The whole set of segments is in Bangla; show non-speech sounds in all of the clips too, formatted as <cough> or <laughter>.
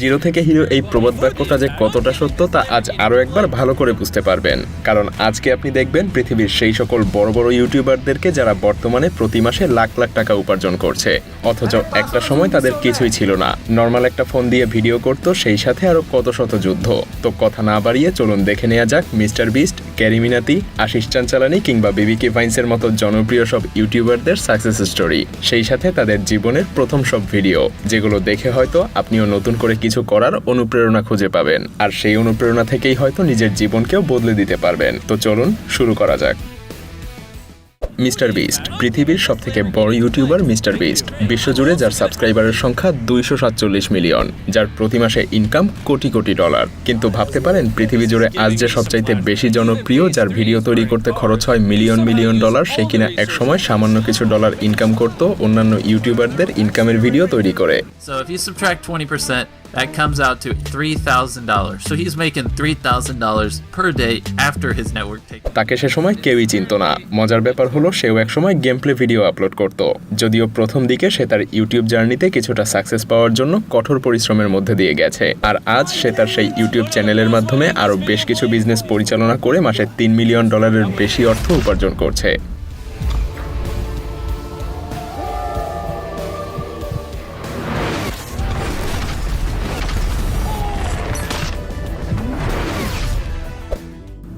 জিরো থেকে হিরো এই প্রবাদ বাক্যটা যে কতটা সত্য তা আজ আরও একবার ভালো করে বুঝতে পারবেন। কারণ আজকে আপনি দেখবেন পৃথিবীর সেই সকল বড় বড় ইউটিউবারদেরকে যারা বর্তমানে প্রতি মাসে লাখ লাখ টাকা উপার্জন করছে। অথচ একটা সময় তাদের কিছুই ছিল না। নর্মাল একটা ফোন দিয়ে ভিডিও করতো, সেই সাথে আরও কত শত যুদ্ধ। তো কথা না বাড়িয়ে চলুন দেখে নেওয়া যাক মিস্টার বিস্ট ক্যারিমিনাতি আশিস চাঞ্চালানি কিংবা বিবিকে ভাইন্সের মতো জনপ্রিয় সব ইউটিউবারদের সাকসেস স্টোরি। সেই সাথে তাদের জীবনের প্রথম সব ভিডিও, যেগুলো দেখে হয়তো আপনিও নতুন করে কিছু করার অনুপ্রেরণা খুঁজে পাবেন। আর সেই অনুপ্রেরণা থেকেই হয়তো নিজের জীবনকেও বদলে দিতে পারবেন। তো চলুন, শুরু করা যাক। মিস্টার বিস্ট পৃথিবীর সবথেকে বড় ইউটিউবার মিস্টার বিস্ট। বিশ্বজুড়ে যার সাবস্ক্রাইবারের সংখ্যা দুইশো সাতচল্লিশ মিলিয়ন যার প্রতি মাসে ইনকাম কোটি কোটি ডলার। কিন্তু ভাবতে পারেন পৃথিবী জুড়ে আজ যে সবচাইতে বেশি জনপ্রিয় যার ভিডিও তৈরি করতে খরচ হয় মিলিয়ন মিলিয়ন ডলার সে কিনা একসময় সামান্য কিছু ডলার ইনকাম করত অন্যান্য ইউটিউবারদের ইনকামের ভিডিও তৈরি করে। So if you subtract 20%, that comes out to $3,000. So he's making $3,000 per day after his network take. তাকে সে সময় কেউই চিনত না মজার ব্যাপার হলো সেও একসময় গেম প্লে ভিডিও আপলোড করত যদিও প্রথম দিকে সে তার ইউটিউব জার্নিতে কিছুটা সাকসেস পাওয়ার জন্য কঠোর পরিশ্রমের মধ্যে দিয়ে গেছে আর আজ সে তার সেই ইউটিউব চ্যানেলের মাধ্যমে আরও বেশ কিছু বিজনেস পরিচালনা করে মাসে তিন মিলিয়ন ডলারের বেশি অর্থ উপার্জন করছে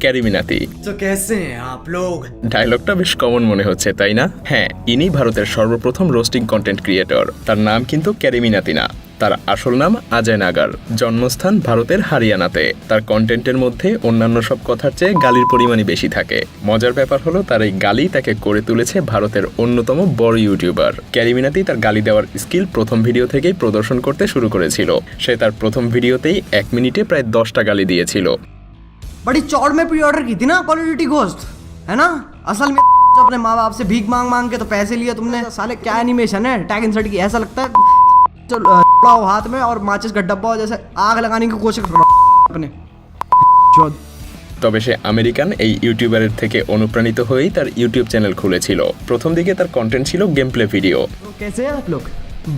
ক্যারিমিনাতি। তো কেসে আপ লোগ। ডায়লগটা বেশ কমন মনে হচ্ছে তাই না? হ্যাঁ ইনি ভারতের সর্বপ্রথম রোস্টিং কন্টেন্ট ক্রিয়েটর। তার নাম কিন্তু ক্যারিমিনাতি না। তার আসল নাম আজয় নাগার। জন্মস্থান ভারতের হারিয়ানাতে। তার কন্টেন্টের মধ্যে অন্যান্য সব কথার চেয়ে গালির পরিমাণই বেশি থাকে। মজার ব্যাপার হলো তার এই গালি তাকে করে তুলেছে ভারতের অন্যতম বড় ইউটিউবার। ক্যারিমিনাতি তার গালি দেওয়ার স্কিল প্রথম ভিডিও থেকেই প্রদর্শন করতে শুরু করেছিল। সে তার প্রথম ভিডিওতেই এক মিনিটে প্রায় দশটা গালি দিয়েছিল। बड़ी चौड़ में प्री ऑर्डर की थी ना क्वालिटी घोस्ट है ना असल में जो <laughs> अपने माँ बाप से भीख मांग मांग के तो पैसे लिए तुमने साले क्या एनिमेशन है टैग इंसर्ट की ऐसा लगता है <laughs> जो हो हाथ में और माचिस का डब्बा हो जैसे आग लगाने की कोशिश कर रहा हूं <laughs> अपने चौध তবে সে আমেরিকান এই ইউটিউবারের থেকে অনুপ্রাণিত হয়েই তার ইউটিউব চ্যানেল খুলেছিল প্রথম দিকে তার কন্টেন্ট ছিল গেম প্লে ভিডিও तो कैसे हैं आप लोग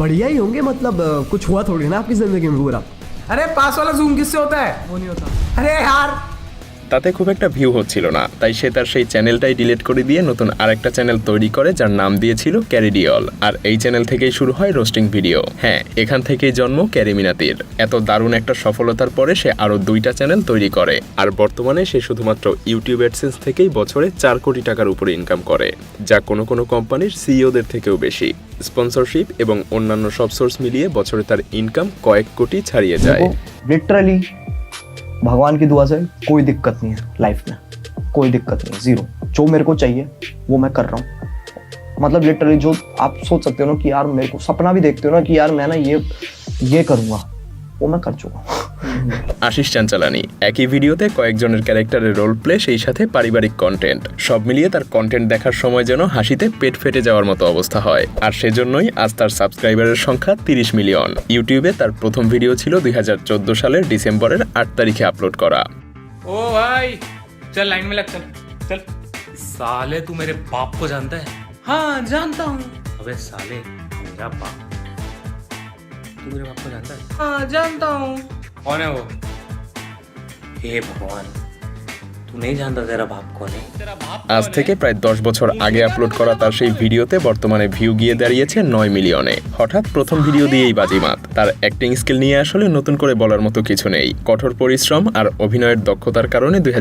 बढ़िया ही होंगे मतलब अ, कुछ हुआ थोड़ी ना आपकी जिंदगी में पूरा अरे पास वाला जूम किससे होता है वो नहीं होता अरे यार তাতে খুব একটা ভিউ হচ্ছিল না। তাই সে তার সেই চ্যানেলটাই ডিলিট করে দিয়ে নতুন আরেকটা চ্যানেল তৈরি করে, যার নাম দিয়েছিল ক্যারিডিয়ল আর এই চ্যানেল থেকেই শুরু হয় রোস্টিং ভিডিও হ্যাঁ এখান থেকেই জন্ম ক্যারিমিনাতির। এত দারুণ একটা সফলতার পরে সে আরও দুইটা চ্যানেল তৈরি করে। আর বর্তমানে সে শুধুমাত্র ইউটিউব অ্যাডসেন্স থেকেই বছরে চার কোটি টাকার উপরে ইনকাম করে, যা কোনো কোনো কোম্পানির সিইওদের থেকেও বেশি। স্পন্সরশিপ এবং অন্যান্য সব সোর্স মিলিয়ে বছরে তার ইনকাম কয়েক কোটি ছাড়িয়ে যায়। লিটারালি भगवान की दुआ से कोई दिक्कत नहीं है लाइफ में। कोई दिक्कत नहीं ज़ीरो जो मेरे को चाहिए, वो मैं कर रहा हूँ। मतलब लिटरली जो आप सोच सकते हो ना कि यार मेरे को सपना भी देखते हो ना कि यार मैं ना ये ये करूँगा, वो मैं कर चुका हूँ। আশিস চাঞ্চালানি একই ভিডিওতে কয়েকজনের ক্যারেক্টারের রোল প্লে সেই সাথে পারিবারিক কন্টেন্ট সব মিলিয়ে তার কন্টেন্ট দেখার সময় যেন হাসিতে পেট ফেটে যাওয়ার মতো অবস্থা হয় আর সেজন্যই আজ তার সাবস্ক্রাইবারের সংখ্যা তিরিশ মিলিয়ন ইউটিউবে তার প্রথম ভিডিও ছিল দুই সালের ডিসেম্বরের আট তারিখে আপলোড করা ओ भाई चल लाइन में लग चल चल साले तू मेरे बाप को जानता है हाँ जानता हूँ अबे साले मेरा बाप तू मेरे बाप को जानता है हाँ जानता हूँ कौन है वो? हे भगवान। तू नहीं जानता तेरा बाप कौन है तेरा बाप আজ থেকে প্রায় দশ বছর আগে আপলোড করা তার সেই ভিডিওতে বর্তমানে ভিউ গিয়ে দাঁড়িয়েছে নয় মিলিয়নে হঠাৎ প্রথম ভিডিও দিয়েই বাজিমাত তার অ্যাক্টিং স্কিল নিয়ে আসলে নতুন করে বলার মতো কিছু নেই কঠোর পরিশ্রম আর অভিনয়ের দক্ষতার কারণে দুই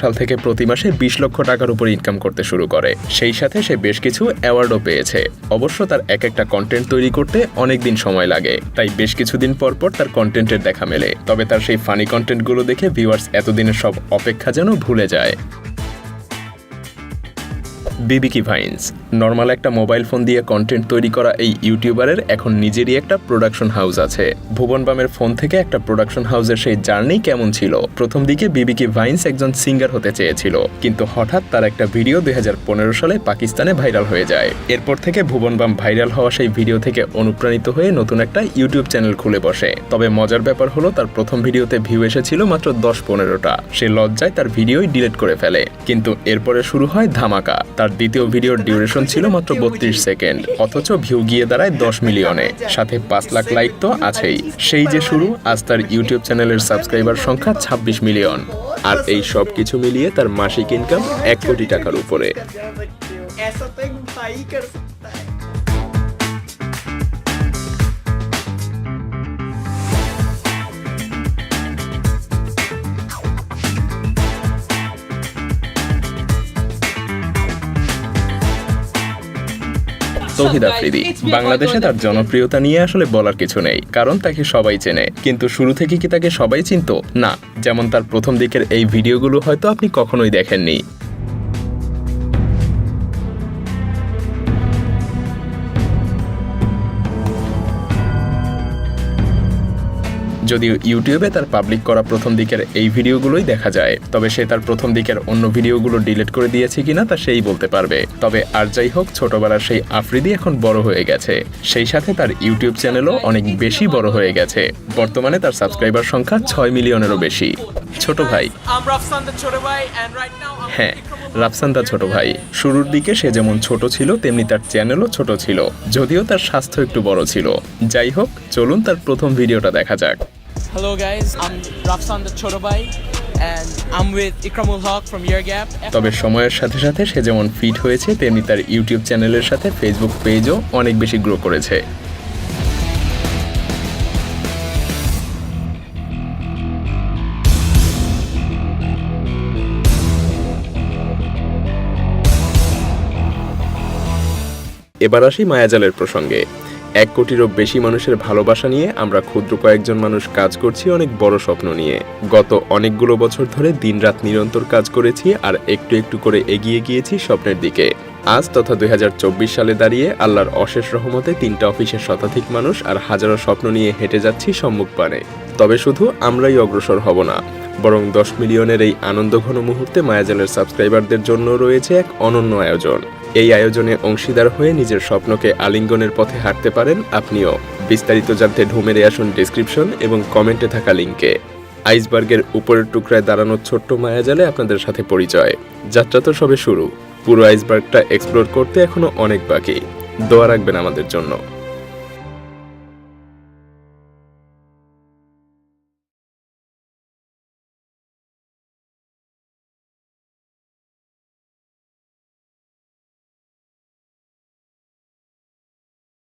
সাল থেকে প্রতি মাসে বিশ লক্ষ টাকার উপর ইনকাম করতে শুরু করে সেই সাথে সে বেশ কিছু অ্যাওয়ার্ডও পেয়েছে অবশ্য তার এক একটা কন্টেন্ট তৈরি করতে অনেক দিন সময় লাগে তাই বেশ কিছুদিন পর পর তার কন্টেন্টের দেখা মেলে তবে তার সেই ফানি কন্টেন্টগুলো দেখে ভিউয়ার্স এতদিনের সব অপেক্ষা যেন ভুলে যায়। বিবিকি ভাইন্স। নর্মাল একটা মোবাইল ফোন দিয়ে কন্টেন্ট তৈরি করা এই ইউটিউবারের এখন নিজেরই একটা প্রোডাকশন হাউস আছে। ভুবন বামের ফোন থেকে একটা প্রোডাকশন হাউসের সেই জার্নি কেমন ছিল? প্রথম দিকে বিবিকি ভাইন্স একজন সিঙ্গার হতে চেয়েছিল। কিন্তু হঠাৎ তার একটা ভিডিও দু হাজার পনেরো সালে পাকিস্তানে ভাইরাল হয়ে যায়। এরপর থেকে ভুবন বাম ভাইরাল হওয়া সেই ভিডিও থেকে অনুপ্রাণিত হয়ে নতুন একটা ইউটিউব চ্যানেল খুলে বসে। তবে মজার ব্যাপার হলো তার প্রথম ভিডিওতে ভিউ এসেছিল মাত্র দশ পনেরোটা। সে লজ্জায় তার ভিডিওই ডিলিট করে ফেলে। কিন্তু এরপরে শুরু হয় ধামাকা। তার তার দ্বিতীয় ভিডিওর ডিউরেশন ছিল মাত্র বত্রিশ সেকেন্ড, অথচ ভিউ গিয়ে দাঁড়ায় দশ মিলিয়নে। সাথে পাঁচ লাখ লাইক তো আছেই। সেই যে শুরু, আজ তার ইউটিউব চ্যানেলের সাবস্ক্রাইবার সংখ্যা ছাব্বিশ মিলিয়ন। আর এই সব কিছু মিলিয়ে তার মাসিক ইনকাম এক কোটি টাকার উপরে। তৌহিদ আফ্রিদি। বাংলাদেশে তার জনপ্রিয়তা নিয়ে আসলে বলার কিছু নেই কারণ তাকে সবাই চেনে। কিন্তু শুরু থেকে কি তাকে সবাই চিনত? না যেমন তার প্রথম দিকের এই ভিডিওগুলো হয়তো আপনি কখনোই দেখেননি। যদিও ইউটিউবে তার পাবলিক করা প্রথম দিকের এই ভিডিওগুলোই দেখা যায় তবে সে তার প্রথম দিকের অন্য ভিডিওগুলো ডিলিট করে দিয়েছে কিনা তা সেই বলতে পারবে। তবে আর যাই হোক ছোটবেলার সেই আফ্রিদি এখন বড় হয়ে গেছে। সেই সাথে তার ইউটিউব চ্যানেলও অনেক বেশি বড় হয়ে গেছে। বর্তমানে তার সাবস্ক্রাইবার সংখ্যা ছয় মিলিয়নেরও বেশি। ছোট ভাই। হ্যাঁ রাফসান তার ছোট ভাই. শুরুর দিকে সে যেমন ছোট ছিল তেমনি তার চ্যানেলও ছোট ছিল যদিও তার স্বাস্থ্য একটু বড় ছিল। যাই হোক চলুন তার প্রথম ভিডিওটা দেখা যাক। Hello guys, I'm Rafsan the Chodabai, and I'm with Ikramul Haq from Year Gap. তবে সময়ের সাথে সাথে সে যেমন ফিট হয়েছে তেমনি তার ইউটিউব চ্যানেলের সাথে ফেসবুক পেজও অনেক বেশি গ্রো করেছে। এবার আসি মায়াজালের প্রসঙ্গে। এক কোটিরও বেশি মানুষের ভালোবাসা নিয়ে আমরা ক্ষুদ্র কয়েকজন মানুষ কাজ করছি অনেক বড় স্বপ্ন নিয়ে। গত অনেকগুলো বছর ধরে দিনরাত নিরন্তর কাজ করেছি আর একটু একটু করে এগিয়ে গিয়েছি স্বপ্নের দিকে। আজ তথা দুই হাজার চব্বিশ সালে দাঁড়িয়ে আল্লাহর অশেষ রহমতে তিনটা অফিসের শতাধিক মানুষ আর হাজারো স্বপ্ন নিয়ে হেঁটে যাচ্ছি সম্মুখ পানে তবে শুধু আমরাই অগ্রসর হব না, বরং দশ মিলিয়নের এই আনন্দঘন মুহূর্তে মায়াজালের সাবস্ক্রাইবারদের জন্য রয়েছে এক অনন্য আয়োজন। এই আয়োজনে অংশীদার হয়ে নিজের স্বপ্নকে আলিঙ্গনের পথে হাঁটতে পারেন আপনিও। বিস্তারিত জানতে ঢুমেরে আসুন ডিসক্রিপশন এবং কমেন্টে থাকা লিঙ্কে আইসবার্গের উপরের টুকরায় দাঁড়ানো ছোট্ট মায়াজালে আপনাদের সাথে পরিচয়। যাত্রা তো সবে শুরু। পুরো আইসবার্গটা এক্সপ্লোর করতে এখনও অনেক বাকি। দোয়া রাখবেন আমাদের জন্য।